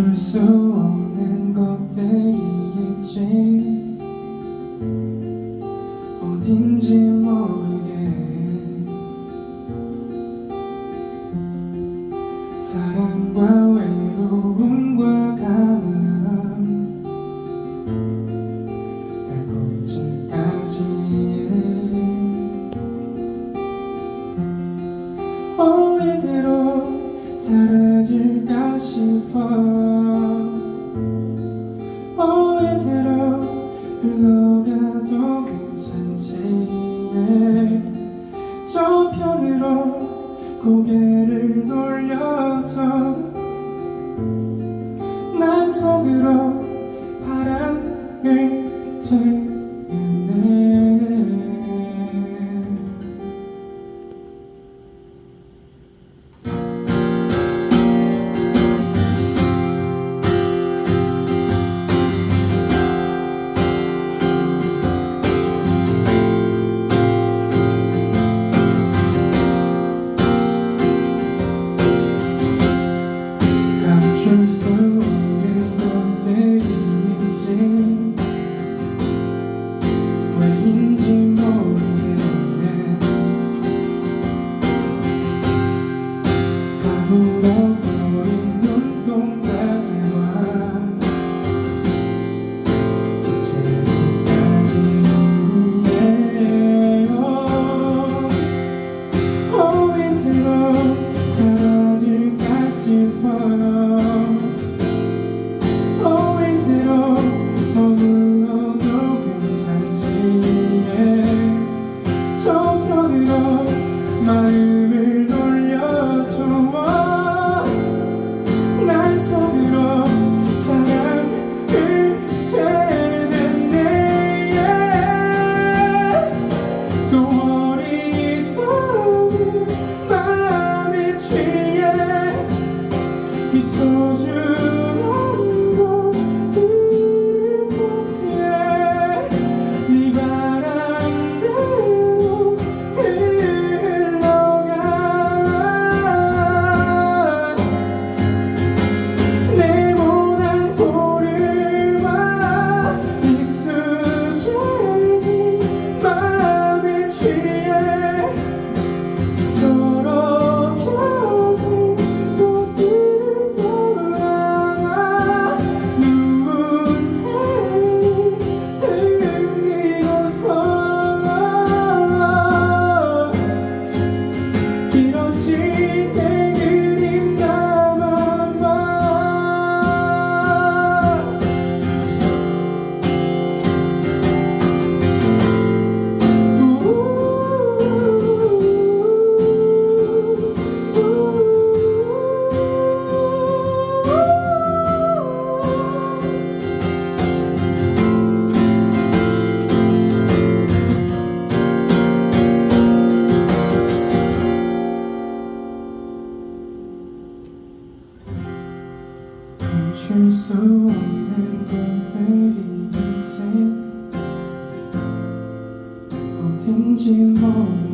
멈출 수 없는 것들이 있지 어딘지 모르게 사랑과 외로움과 가난함 달콤증까지 오래도록 사라질까 싶어 난 속으로 바람을 들고 fire. distant you. 멈출 수 없는 분들이 이제 어딘지 모르